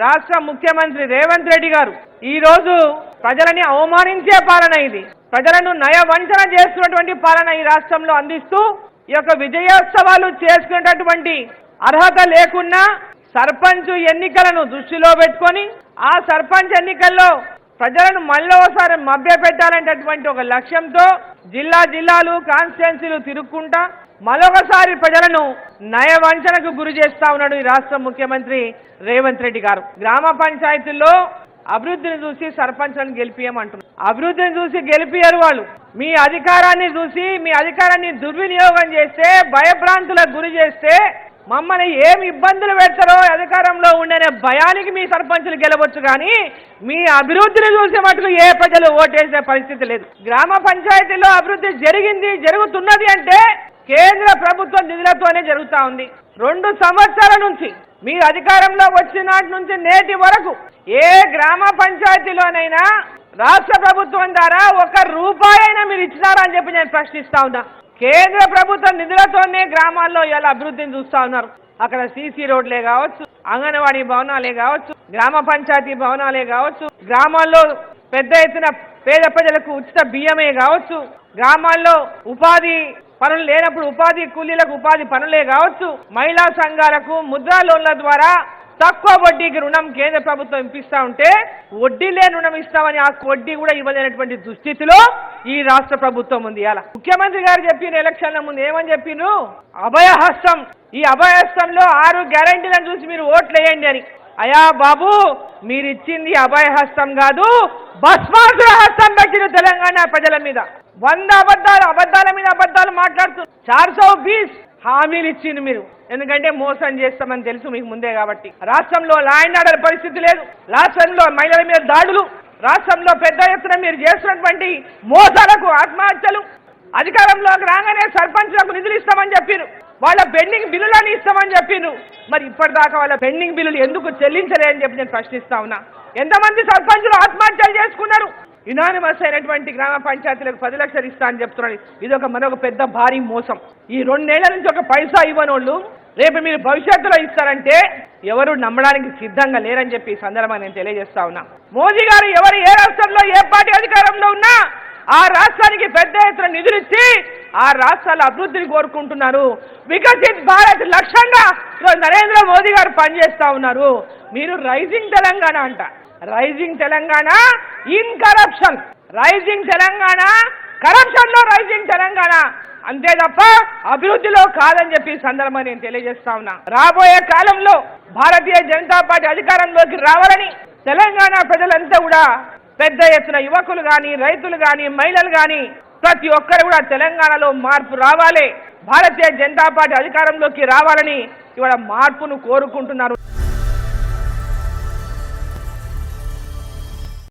రాష్ట్ర ముఖ్యమంత్రి రేవంత్ రెడ్డి గారు ఈ రోజు ప్రజలని అవమానించే పాలన ఇది. ప్రజలను నయవంచన చేస్తున్నటువంటి పాలన ఈ రాష్ట్రంలో అందిస్తూ ఈ యొక్క విజయోత్సవాలు చేసుకునేటటువంటి అర్హత లేకున్నా సర్పంచ్ ఎన్నికలను దృష్టిలో పెట్టుకొని ఆ సర్పంచ్ ఎన్నికల్లో ప్రజలను మళ్ళీ ఒకసారి మభ్య పెట్టాలనేటటువంటి ఒక లక్ష్యంతో జిల్లా జిల్లాలు కాన్స్టిట్యున్సీలు తిరుక్కుంటా మరొకసారి ప్రజలను నయవంచనకు గురి చేస్తా ఉన్నాడు ఈ రాష్ట్ర ముఖ్యమంత్రి రేవంత్ రెడ్డి గారు. గ్రామ పంచాయతీల్లో అభివృద్ధిని చూసి సర్పంచ్లను గెలిపియమంటున్నారు. అభివృద్ధిని చూసి గెలిపియరు వాళ్ళు. మీ అధికారాన్ని చూసి మీ అధికారాన్ని దుర్వినియోగం చేస్తే భయభ్రాంతులకు గురి చేస్తే మమ్మల్ని ఏమి ఇబ్బందులు పెడతారో అధికారంలో ఉండనే భయానికి మీ సర్పంచులు గెలవచ్చు కానీ మీ అభివృద్ధిని చూసే మటుకు ఏ ప్రజలు ఓటేసే పరిస్థితి లేదు. గ్రామ పంచాయతీలో అభివృద్ధి జరిగింది జరుగుతున్నది అంటే కేంద్ర ప్రభుత్వ నిధులతోనే జరుగుతా ఉంది. రెండు సంవత్సరాల నుంచి మీ అధికారంలో వచ్చినాటి నుంచి నేటి వరకు ఏ గ్రామ పంచాయతీలోనైనా రాష్ట్ర ప్రభుత్వం ద్వారా ఒక రూపాయి అయినా మీరు ఇచ్చినారా అని చెప్పి నేను ప్రశ్నిస్తా ఉన్నా. కేంద్ర ప్రభుత్వ నిధులతోనే గ్రామాల్లో ఇలా అభివృద్ధిని చూస్తా ఉన్నారు. అక్కడ సీసీ రోడ్లే కావచ్చు అంగన్వాడీ భవనాలే కావచ్చు గ్రామ పంచాయతీ భవనాలే కావచ్చు గ్రామాల్లో పెద్ద ఎత్తున పేద ప్రజలకు ఉచిత బియ్యమే కావచ్చు గ్రామాల్లో ఉపాధి పనులు లేనప్పుడు ఉపాధి కూలీలకు ఉపాధి పనులే కావచ్చు. మహిళా సంఘాలకు ముద్రా లోన్ల ద్వారా తక్కువ వడ్డీకి రుణం కేంద్ర ప్రభుత్వం ఇప్పిస్తా ఉంటే వడ్డీ లేని రుణం ఇస్తామని ఆ వడ్డీ కూడా ఇవ్వలేనటువంటి దుస్థితిలో ఈ రాష్ట్ర ప్రభుత్వం ఉంది అలా. ముఖ్యమంత్రి గారు చెప్పిన ఎలక్షన్ల ముందు ఏమని చెప్పిను అభయహస్తం. ఈ అభయహస్తంలో ఆరు గ్యారంటీలను చూసి మీరు ఓట్లు వేయండి అని. అయా బాబు మీరిచ్చింది అభయహస్తం కాదు భస్మాసుర హస్తం పెట్టిన తెలంగాణ ప్రజల మీద. వంద అబద్ధాలు అబద్ధాల మీద అబద్ధాలు మాట్లాడుతూ చార్ సో బీస్ హామీలు ఇచ్చింది మీరు. ఎందుకంటే మోసం చేస్తామని తెలుసు మీకు ముందే కాబట్టి. రాష్ట్రంలో లా అండ్ ఆర్డర్ పరిస్థితి లేదు. రాష్ట్రంలో మహిళల మీద దాడులు. రాష్ట్రంలో పెద్ద ఎత్తున మీరు చేస్తున్నటువంటి మోసాలకు ఆత్మహత్యలు. అధికారంలోకి రాగానే సర్పంచ్లకు నిధులు ఇస్తామని చెప్పారు వాళ్ళ పెండింగ్ బిల్లులని ఇస్తామని చెప్పారు మరి ఇప్పటిదాకా వాళ్ళ పెండింగ్ బిల్లులు ఎందుకు చెల్లించలేదని చెప్పి నేను ప్రశ్నిస్తా ఉన్నా. ఎంతమంది సర్పంచులు ఆత్మహత్యలు చేసుకున్నారు? యునానిమస్ అయినటువంటి గ్రామ పంచాయతీలకు పది లక్షలు ఇస్తా అని చెప్తున్నాడు. ఇది ఒక మరొక పెద్ద భారీ మోసం. ఈ రెండేళ్ళ నుంచి ఒక పైసా ఇవ్వనోళ్ళు రేపు మీరు భవిష్యత్తులో ఇస్తారంటే ఎవరు నమ్మడానికి సిద్ధంగా లేరని చెప్పి ఈ సందర్భంగా నేను తెలియజేస్తా ఉన్నా. మోదీ గారు ఎవరు ఏ రాష్ట్రంలో ఏ పార్టీ అధికారంలో ఉన్నా ఆ రాష్ట్రానికి పెద్ద ఎత్తున నిధులిచ్చి ఆ రాష్ట్రాల అభివృద్ధిని కోరుకుంటున్నారు. వికసిత్ భారత్ లక్ష్యంగా నరేంద్ర మోదీ గారు పనిచేస్తా ఉన్నారు. మీరు రైజింగ్ తెలంగాణ అంట. Rising Telangana in corruption rising Telangana కరప్షన్లో rising Telangana అంతే తప్ప అభివృద్ధిలో కాదని చెప్పి సందర్భంగా నేను తెలియజేస్తా ఉన్నా. రాబోయే కాలంలో భారతీయ జనతా పార్టీ అధికారంలోకి రావాలని తెలంగాణ ప్రజలంతా కూడా పెద్ద ఎత్తున యువకులు కానీ రైతులు కానీ మహిళలు కానీ ప్రతి ఒక్కరు కూడా తెలంగాణలో మార్పు రావాలి. భారతీయ జనతా పార్టీ అధికారంలోకి రావాలని ఇవాళ మార్పును కోరుకుంటున్నారు.